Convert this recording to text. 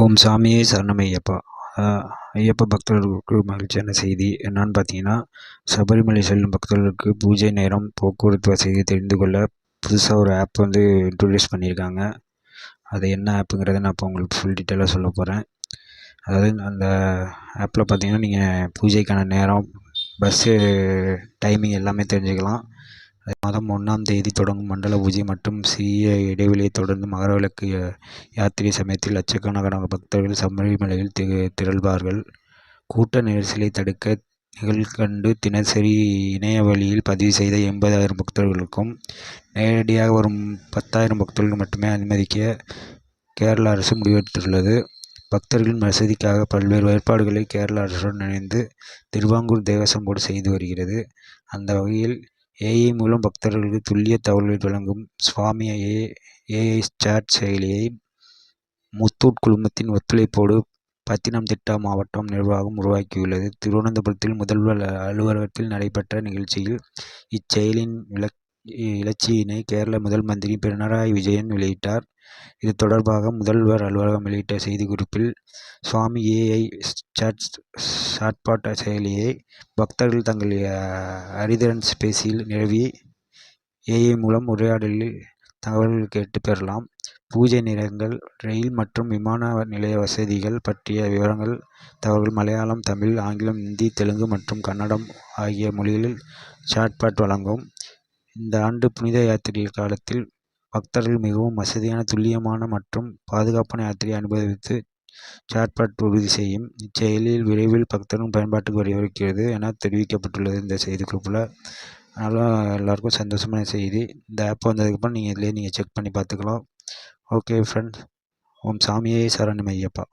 ஓம் சாமியே சரணம் ஐயப்பா. ஐயப்ப பக்தர்களுக்கு மகிழ்ச்சியான செய்தி என்னன்னு பார்த்தீங்கன்னா சபரிமலை செல்லும் பக்தர்களுக்கு பூஜை நேரம் போக்குவரத்து வசதியை தெரிந்து கொள்ள புதுசாக ஒரு ஆப் வந்து இன்ட்ரொடியூஸ் பண்ணியிருக்காங்க. அது என்ன ஆப்புங்கிறத நான் இப்போ உங்களுக்கு ஃபுல் டீட்டெயிலாக சொல்ல போகிறேன் அதாவது அந்த ஆப்பில் பார்த்தீங்கன்னா நீங்கள் பூஜைக்கான நேரம் பஸ்ஸு டைமிங் எல்லாமே தெரிஞ்சுக்கலாம். மாதம் ஒன்றாம் தேதி தொடங்கும் மண்டல பூஜை மற்றும் சிறிய இடைவெளியைத் தொடர்ந்து மகரவிளக்கு யாத்திரை சமயத்தில் லட்சக்கணக்கான பக்தர்கள் சபரிமலையில் திரள்வார்கள். கூட்ட நெரிசலை தடுக்க நிகழ்கண்டு தினசரி இணைய வழியில் பதிவு செய்த எண்பதாயிரம் பக்தர்களுக்கும் நேரடியாக வரும் பத்தாயிரம் பக்தர்கள் மட்டுமே அனுமதிக்க கேரள அரசு முடிவெடுத்துள்ளது. பக்தர்களின் வசதிக்காக பல்வேறு ஏற்பாடுகளை கேரள அரசுடன் இணைந்து திருவாங்கூர் தேவசம் போர்டு செய்து வருகிறது. அந்த வகையில் ஏஐ மூலம் பக்தர்களுக்கு துல்லிய தகவல்களை வழங்கும் சுவாமி ஏ ஏஐ சாட் செயலியை முத்தூட் குழுமத்தின் ஒத்துழைப்போடு பத்தினம்திட்டா மாவட்டம் நிர்வாகம் உருவாக்கியுள்ளது. திருவனந்தபுரத்தில் முதல்வர் அலுவலகத்தில் நடைபெற்ற நிகழ்ச்சியில் இச்செயலியின் இலச்சியினை கேரள முதல் மந்திரி பினராயி விஜயன் வெளியிட்டார். இது தொடர்பாக முதல்வர் அலுவலகம் வெளியிட்ட செய்திக்குறிப்பில் சுவாமி ஏஐ சாட்பாட் செயலியை பக்தர்கள் தங்கள் அறிதிறன் பேசியில் நிறுவி ஏஐ மூலம் உரையாடலில் தகவல்கள் கேட்டு பெறலாம். பூஜை நேரங்கள் ரயில் மற்றும் விமான நிலைய வசதிகள் பற்றிய விவரங்கள் தகவல்கள் மலையாளம் தமிழ் ஆங்கிலம் இந்தி தெலுங்கு மற்றும் கன்னடம் ஆகிய மொழிகளில் சாட்பாட் வழங்கும். இந்த ஆண்டு புனித யாத்திரை காலத்தில் பக்தர்கள் மிகவும் வசதியான துல்லியமான மற்றும் பாதுகாப்பான யாத்திரையை அனுபவித்து சாட்பாட் உறுதி செய்யும். இச்செயலில் விரைவில் பக்தரும் பயன்பாட்டுக்கு வரவிருக்கிறது என தெரிவிக்கப்பட்டுள்ளது இந்த செய்திக்குறிப்பில். அதனால் எல்லாருக்கும் சந்தோஷமான செய்தி. இந்த ஆப் வந்ததுக்கப்புறம் நீங்கள் இதிலே நீங்கள் செக் பண்ணி பார்த்துக்கலாம். ஓகே ஃப்ரெண்ட்ஸ் ஓம் சாமியே சரணம் ஐயப்பா